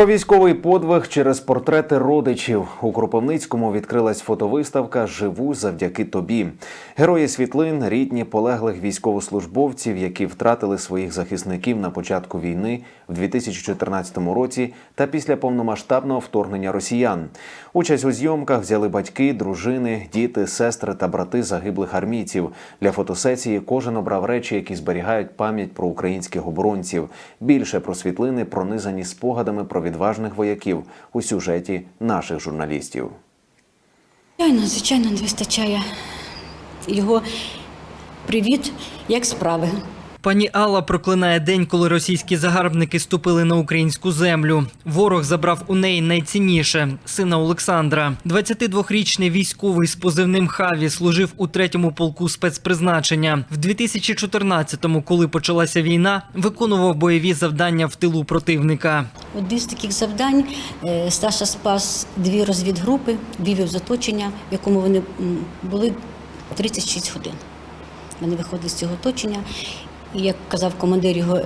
Про військовий подвиг через портрети родичів у Кропивницькому відкрилась фотовиставка Живу завдяки тобі. Герої світлин, рідні полеглих військовослужбовців, які втратили своїх захисників на початку війни в 2014 році та після повномасштабного вторгнення росіян. Участь у зйомках взяли батьки, дружини, діти, сестри та брати загиблих армійців. Для фотосесії кожен обрав речі, які зберігають пам'ять про українських оборонців. Більше про світлини пронизані спогадами про відважних вояків у сюжеті наших журналістів. Звичайно, звичайно, не вистачає його привіт, як справи. Пані Алла проклинає день, коли російські загарбники ступили на українську землю. Ворог забрав у неї найцінніше сина Олександра. 22-річний військовий з позивним Хаві служив у третьому полку спецпризначення. В 2014-му, коли почалася війна, виконував бойові завдання в тилу противника. Одне з таких завдань е, Саша спас дві розвідгрупи, вивів з оточення, в якому вони були 36 годин. Вони виходили з цього оточення, як казав командир його,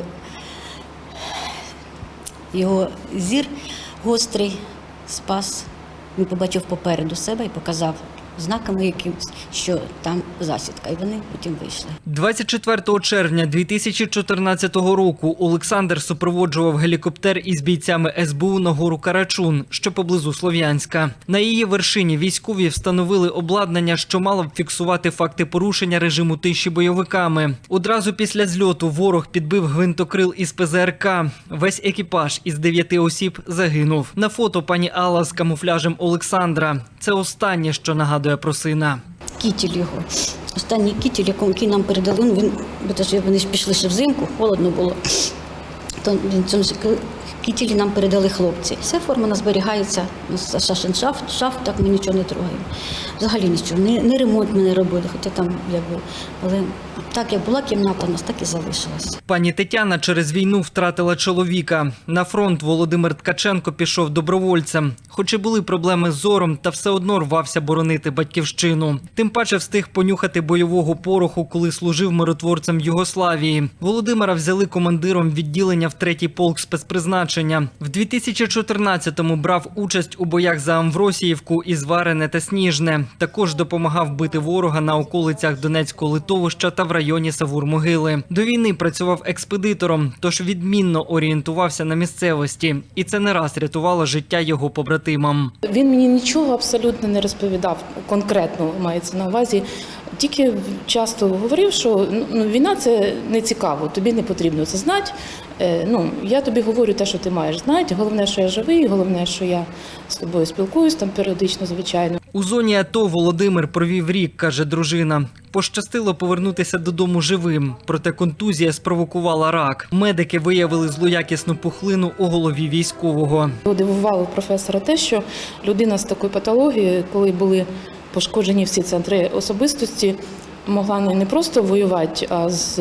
його зір гострий спас. Він побачив попереду себе і показав знаками якимось, що там засідка. І вони потім вийшли. 24 червня 2014 року Олександр супроводжував гелікоптер із бійцями СБУ на гору Карачун, що поблизу Слов'янська. На її вершині військові встановили обладнання, що мало б фіксувати факти порушення режиму тиші бойовиками. Одразу після зльоту ворог підбив гвинтокрил із ПЗРК. Весь екіпаж із дев'яти осіб загинув. На фото пані Алла з камуфляжем Олександра. Це останнє, що нагадує про сина. кітіль його. Останній кітіль, який нам передали, ну, він, бо вони ж пішли ще взимку, холодно було. То він цьому кітілі нам передали хлопці. Вся форма нас зберігається, у нас шашен шафт, шафт, так ми нічого не трогаємо. Взагалі нічого. Не, не ремонт ми не робили, хоча там якби. Але так як була кімната, у нас так і залишилась. Пані Тетяна через війну втратила чоловіка. На фронт Володимир Ткаченко пішов добровольцем. Хоч і були проблеми з зором, та все одно рвався боронити батьківщину. Тим паче встиг понюхати бойового пороху, коли служив миротворцем Югославії. Володимира взяли командиром відділення в третій полк спецпризначення. В 2014-му брав участь у боях за Амвросіївку, Ізварене та Сніжне. Також допомагав бити ворога на околицях Донецького литовища та в районі Савур-Могили. До війни працював експедитором, тож відмінно орієнтувався на місцевості, і це не раз рятувало життя його побратимам. Він мені нічого абсолютно не розповідав конкретно, мається на увазі. Тільки часто говорив, що ну, війна це не цікаво, тобі не потрібно це знати. Е, ну, я тобі говорю те, що ти маєш знати. Головне, що я живий, головне, що я з тобою спілкуюсь там періодично, звичайно. У зоні АТО Володимир провів рік, каже дружина. Пощастило повернутися додому живим, проте контузія спровокувала рак. Медики виявили злоякісну пухлину у голові військового. Дивувало професора те, що людина з такою патологією, коли були пошкоджені всі центри особистості, могла не просто воювати, а з,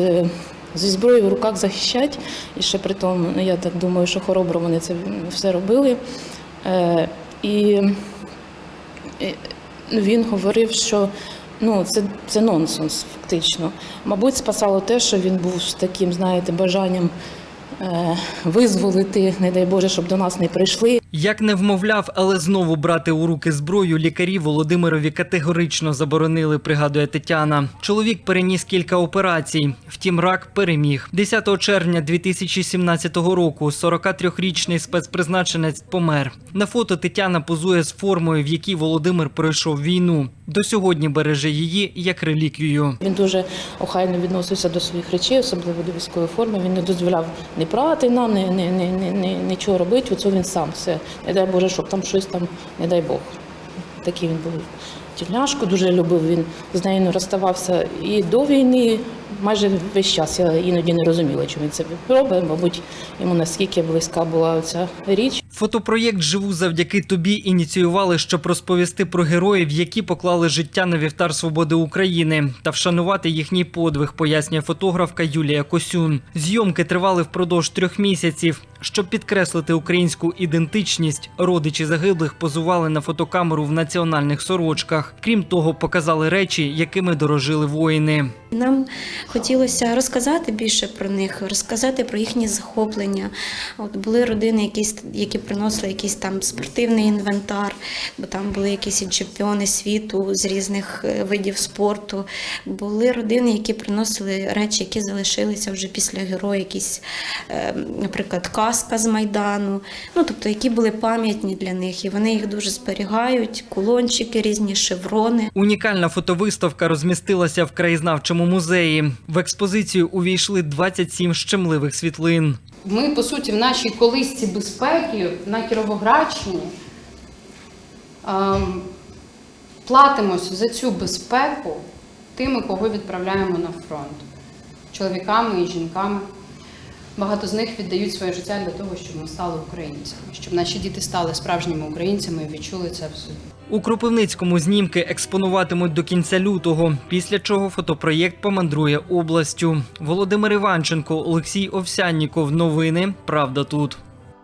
зі зброєю в руках захищати. І ще при тому, ну, я так думаю, що хоробро вони це все робили. Е, і ну, він говорив, що ну, це, це нонсенс, фактично. Мабуть, спасало те, що він був з таким, знаєте, бажанням визволити, не дай Боже, щоб до нас не прийшли. Як не вмовляв, але знову брати у руки зброю, лікарі Володимирові категорично заборонили, пригадує Тетяна. Чоловік переніс кілька операцій. Втім, рак переміг. 10 червня 2017 року 43-річний спецпризначенець помер. На фото Тетяна позує з формою, в якій Володимир пройшов війну. До сьогодні береже її як реліквію. Він дуже охайно відносився до своїх речей, особливо до військової форми. Він не дозволяв не прати нам, не, не, не, не, не, нічого робити. Оце він сам все. Не дай Боже, щоб там щось там, не дай Бог. Такий він був. Тільняшку дуже любив, він з нею не розставався і до війни майже весь час. Я іноді не розуміла, чому він це робить. Мабуть, йому наскільки близька була ця річ. Фотопроєкт Живу завдяки тобі ініціювали, щоб розповісти про героїв, які поклали життя на вівтар свободи України та вшанувати їхній подвиг, пояснює фотографка Юлія Косюн. Зйомки тривали впродовж трьох місяців. Щоб підкреслити українську ідентичність, родичі загиблих позували на фотокамеру в національних сорочках. Крім того, показали речі, якими дорожили воїни. Нам хотілося розказати більше про них, розказати про їхні захоплення. От були родини, якісь, які приносили якийсь там спортивний інвентар, бо там були якісь чемпіони світу з різних е, видів спорту. Були родини, які приносили речі, які залишилися вже після героя, якісь, е, наприклад, каска з Майдану. Ну, тобто, які були пам'ятні для них, і вони їх дуже зберігають, кулончики, різні шеврони. Унікальна фотовиставка розмістилася в краєзнавчому музеї. В експозицію увійшли 27 щемливих світлин. Ми, по суті, в нашій колисці безпеки на Кіровоградщині ем, платимось за цю безпеку тими, кого відправляємо на фронт чоловіками і жінками. Багато з них віддають своє життя для того, щоб ми стали українцями, щоб наші діти стали справжніми українцями і відчули це собі. У Кропивницькому знімки експонуватимуть до кінця лютого, після чого фотопроєкт помандрує областю. Володимир Іванченко, Олексій Овсянніков. Новини. Правда тут.